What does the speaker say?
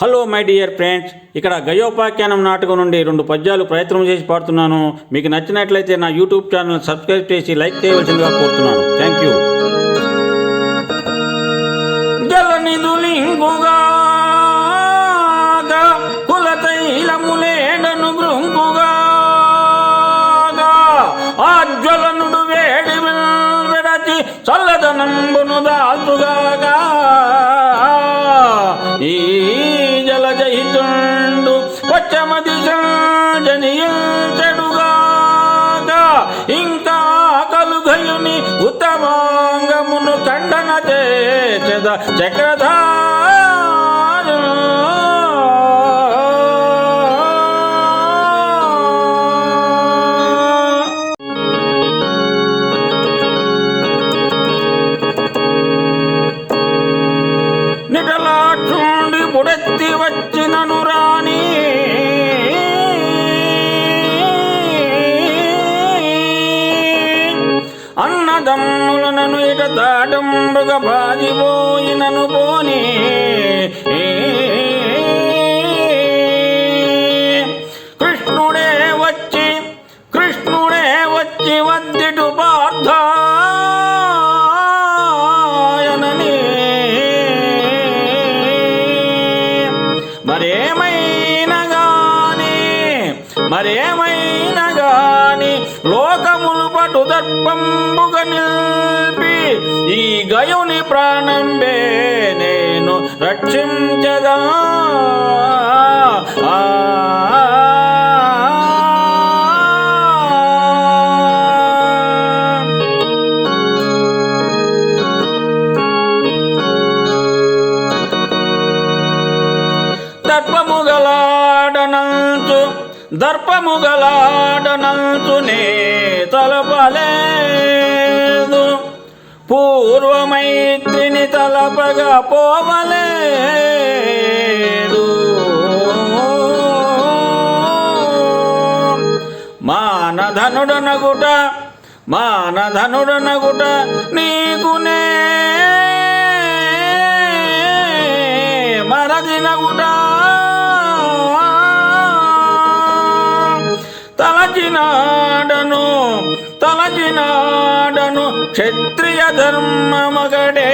Hello my dear friends. ఇక్కడ గయోపాఖ్యానం నాటకం నుండి రెండు పద్యాలు ప్రయత్నం చేసి పాడుతున్నాను. మీకు నచ్చినట్లయితే నా యూట్యూబ్ ఛానల్ సబ్స్క్రైబ్ చేసి లైక్ చేయవలసిందిగా కోరుతున్నాను. థ్యాంక్ యూ జలనిధులింగుగా కులతైలములేడను బృంగుగా ఆ వేడి చల్లదనంబును దాల్చుగాగా జలజయితుండు పచ్చమది జనియుడుగాగా ఇంకా కలుగయుని ఉత్తమాంగమును ఖండన చేద చక్రధార తమ్ములనను ఇట తాటంబుగా బాజిపోయినను పోని. కృష్ణుడే వచ్చి కృష్ణుడే వచ్చి వద్దిటు పార్థాయనని. మరేమైనా గాని మరేమైనా గాని లోకములు పటు దర్పం ఈ గయుని ప్రాణంబే నేను రక్షించగా. దర్పముగలాడనంచు దర్పముగలాడనంచు నే తలపలే. పూర్వమైత్రిని తలపగా పోవలేదు మానధనుడనగుట మానధనుడనగుట నీకునే మరదినగుట తలచినాడను క్షత్రియ ధర్మమగడే.